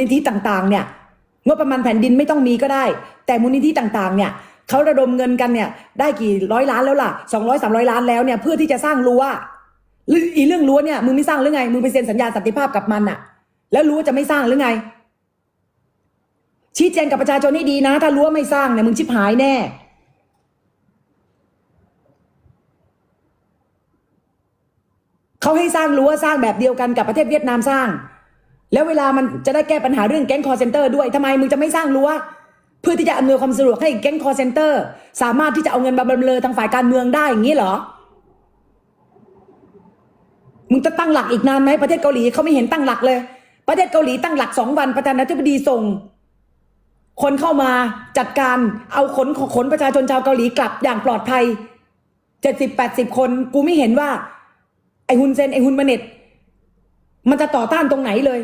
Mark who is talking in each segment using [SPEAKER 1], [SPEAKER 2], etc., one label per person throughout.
[SPEAKER 1] นิธิต่างๆ เนี่ยงบประมาณแผ่นดินไม่ต้องมีก็ได้ แต่มูลนิธิต่างๆ เนี่ยเขาระดมเงินกันเนี่ยได้กี่ร้อยล้านแล้วล่ะสองร้อยสามร้อยล้านแล้วเนี่ยเพื่อที่จะสร้างรั้วหรืออีเรื่องรั้วเนี่ยมึงไม่สร้างหรือไงมึงไปเซ็นสัญญาสันติภาพกับมันอะแล้วรั้วจะไม่สร้างหรือไง ชี้แจงกับประชาชนให้ดีนะ ถ้ารั้วไม่สร้างเนี่ยมึงชิบหายแน่เขาให้สร้างรั้วสร้างแบบเดียวกันกับประเทศเวียดนามสร้าง แล้วเวลามันจะได้แก้ปัญหาเรื่องแก๊งคอร์เซนเตอร์ด้วยทำไมมึงจะไม่สร้างรั้วเพื่อที่จะอำนวยความสะดวกให้แก๊งคอร์เซนเตอร์ สามารถที่จะเอาเงินมาบำเรอทางฝ่ายการเมืองได้อย่างนี้เหรอ มึงจะตั้งหลักอีกนานไหมประเทศเกาหลีเขาไม่เห็นตั้งหลักเลย ประเทศเกาหลีตั้งหลักสองวันประธานาธิบดีส่ง คนเข้ามาจัดการเอาขนขนประชาชนชาวเกาหลีกลับอย่างปลอดภัยเจ็ดสิบแปดสิบคนกูไม่เห็นว่า ไอฮุนเซนไอฮุนมาเน็ตมันจะต่อต้านตรงไหนเลย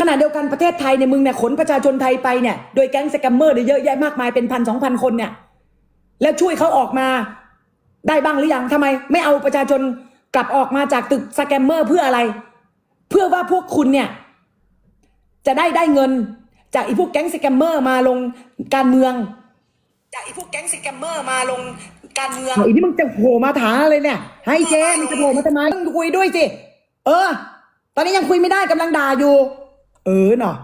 [SPEAKER 1] ขณะเดียวกันประเทศไทยเนี่ยมึงเนี่ยขนประชาชนไทยไปเนี่ยโดยแก๊งสแกมเมอร์เนี่ยเยอะแยะมากมายเป็นพันสองพันคนเนี่ยแล้วช่วยเขาออกมาได้บ้างหรือยังทำไม ไม่เอาประชาชนกลับออกมาจากตึกสแกมเมอร์เพื่ออะไร เพื่อว่าพวกคุณเนี่ยจะได้ได้เงินจากไอีพวกแก๊งสแกมเมอร์มาลงการเมือง จากไอีพวกแก๊งสแกมเมอร์มาลงการเมืองอีนี่มึงจะโผล่มาถามอะไรเนี่ยให้เจ๊มึงจะโผล่มาทำไมมึงคุยด้วยสิเออ ตอนนี้ยังคุยไม่ได้กำลังด่าอยู่ เออเนาะ